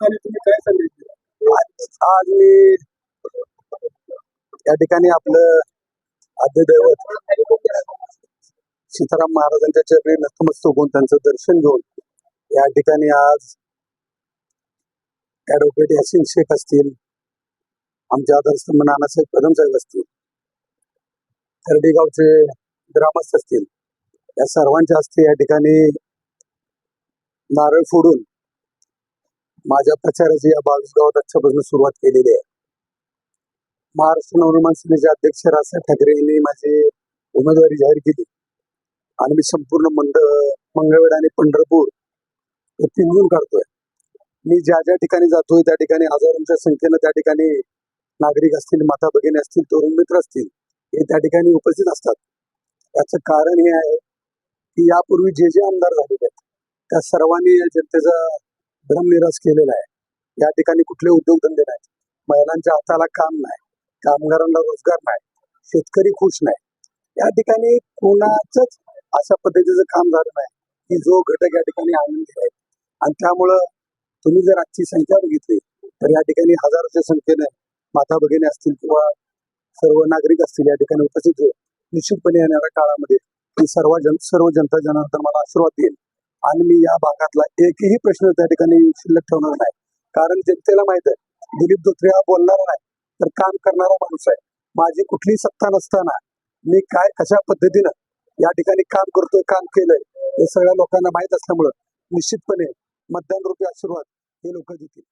तुम्ही काय संदेश दिला आज मी या ठिकाणी आपलं आद्य दैवत सीताराम महाराजांच्या चरणी नतमस्तक होऊन त्यांचं दर्शन घेऊन या ठिकाणी आज ॲडव्होकेट यासिन शेख असतील आमचे आदरस्तंभ नानासाहेब कदम साहेब असतील खर्डेगावचे ग्रामस्थ असतील या सर्वांच्या हस्ते या ठिकाणी नारळ फोडून माझ्या प्रचाराची या बावीस गावात आजच्यापासून सुरुवात केलेली आहे. महाराष्ट्र नवनिर्माण सेनेचे अध्यक्ष राजसाहेब ठाकरे यांनी माझी उमेदवारी जाहीर केली. आणि मी संपूर्ण मंड मंगळवेड आणि पंढरपूर पिंजून काढतोय. मी ज्या ज्या ठिकाणी जातोय त्या ठिकाणी हजारोंच्या संख्येनं त्या ठिकाणी नागरिक असतील माता भगिनी असतील तरुण मित्र असतील हे त्या ठिकाणी उपस्थित असतात. याचं कारण हे आहे की यापूर्वी जे जे आमदार झालेले आहेत त्या सर्वांनी या जनतेचा भ्रमनिराश केलेला आहे. या ठिकाणी कुठले उद्योगधंदे नाहीत. महिलांच्या हाताला काम नाही. कामगारांना रोजगार नाही. शेतकरी खुश नाही. या ठिकाणी कोणाचंच अशा पद्धतीचं काम झालं नाही. की जो घटक या ठिकाणी आनंदी आहे. आणि त्यामुळं तुम्ही जर आजची संख्या बघितली तर या ठिकाणी हजारोच्या संख्येने माता भगिनी असतील किंवा सर्व नागरिक असतील या ठिकाणी उपस्थित निश्चितपणे येणाऱ्या काळामध्ये सर्व जन सर्व जनता जनार्दन मला आशीर्वाद देईल आणि मी या भागातला एकही प्रश्न त्या ठिकाणी शिल्लक ठेवणार नाही. कारण जनतेला माहीत आहे दिलीप धोत्रे हा बोलणारा नाही तर काम करणारा माणूस आहे. माझी कुठली सत्ता नसताना मी काय कशा पद्धतीनं या ठिकाणी काम करतोय काम केलंय हे सगळ्या लोकांना माहीत असल्यामुळं निश्चितपणे मतदान रूपी आशीर्वाद हे लोक देतील.